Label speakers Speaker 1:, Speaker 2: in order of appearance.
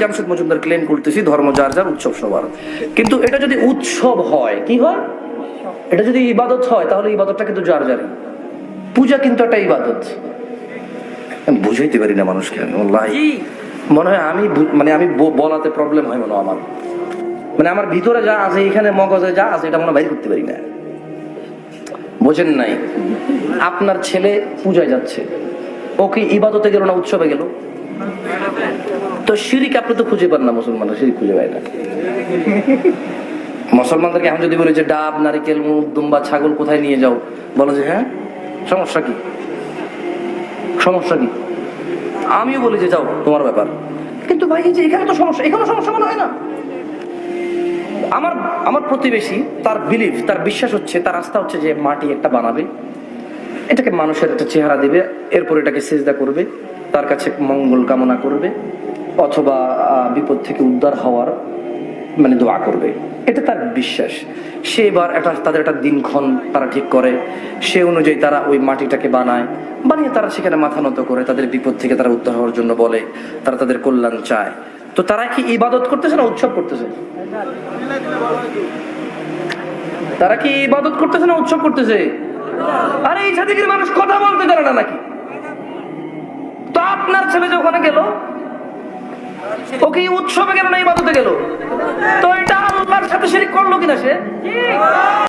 Speaker 1: Jamshed Majumdar claim করতেছি ধর্ম যার যার উৎসব সবার। কিন্তু এটা যদি উৎসব হয় কি হয়? এটা যদি ইবাদত হয় তাহলে ইবাদতটা কিন্তু যার যারই। পূজা কিন্তু একটা ইবাদত। আমি বুঝাইতে পারি না মানুষকে আমি মনে হয় আমি মানে আমি বলাতে প্রবলেম হয় মনে আমার। মানে আমার ভিতরে যা আছে এখানে মগজে যা আছে এটা মনে বাইর করতে পারি না। বোঝেন নাই? আপনার ছেলে পূজায় যাচ্ছে। ও কি ইবাদতে গেল না উৎসবে গেল? তো শিরিক আপনি তো খুঁজে পান না, মুসলমানরা শিরিক খুঁজে পায় না। মুসলমানদেরকে এখন যদি বলি যে ডাব, নারিকেল মুখ দুম্বা, ছাগল কোথায় নিয়ে যাও, বলো যে হ্যাঁ সমস্যা কি? সমস্যা কি? আমিও বলি যে যাও, তোমার ব্যাপার। কিন্তু ভাই যে এখানে তো সমস্যা, এখানে সমস্যা মনে হয় না। আমার আমার প্রতিবেশী, তার বিলিফ তার বিশ্বাস হচ্ছে, তার আস্থা হচ্ছে যে মাটি একটা বানাবে। এটাকে মানুষের একটা চেহারা দিবে, এরপর এটাকে সেজদা করবে, তার কাছে মঙ্গল কামনা করবে। অথবা বিপদ থেকে উদ্ধার হওয়ার মানে দোয়া করবে। এটা তার বিশ্বাস। সে এবার একটা, তাদের একটা দিনক্ষণ তারা ঠিক করে। সে অনুযায়ী তারা ওই মাটিটাকে বানায়, বানিয়ে তারা সেখানে মাথা নত করে, তাদের বিপদ থেকে তারা উদ্ধার হওয়ার জন্য বলে, তারা তাদের কল্যাণ চায়। তো তারা কি ইবাদত করতেছে না উৎসব করতেছে? তারা কি ইবাদত করতেছে না উৎসব করতেছে? আরে, এই জাতিগির মানুষ কথা বলতে জানে না নাকি? তো আপনার ছেলে যে ওখানে গেল ও কি উৎসবে গেল না ইবাদতে গেল? তো এটা আল্লাহর সাথে শিরিক করল কিনা সে?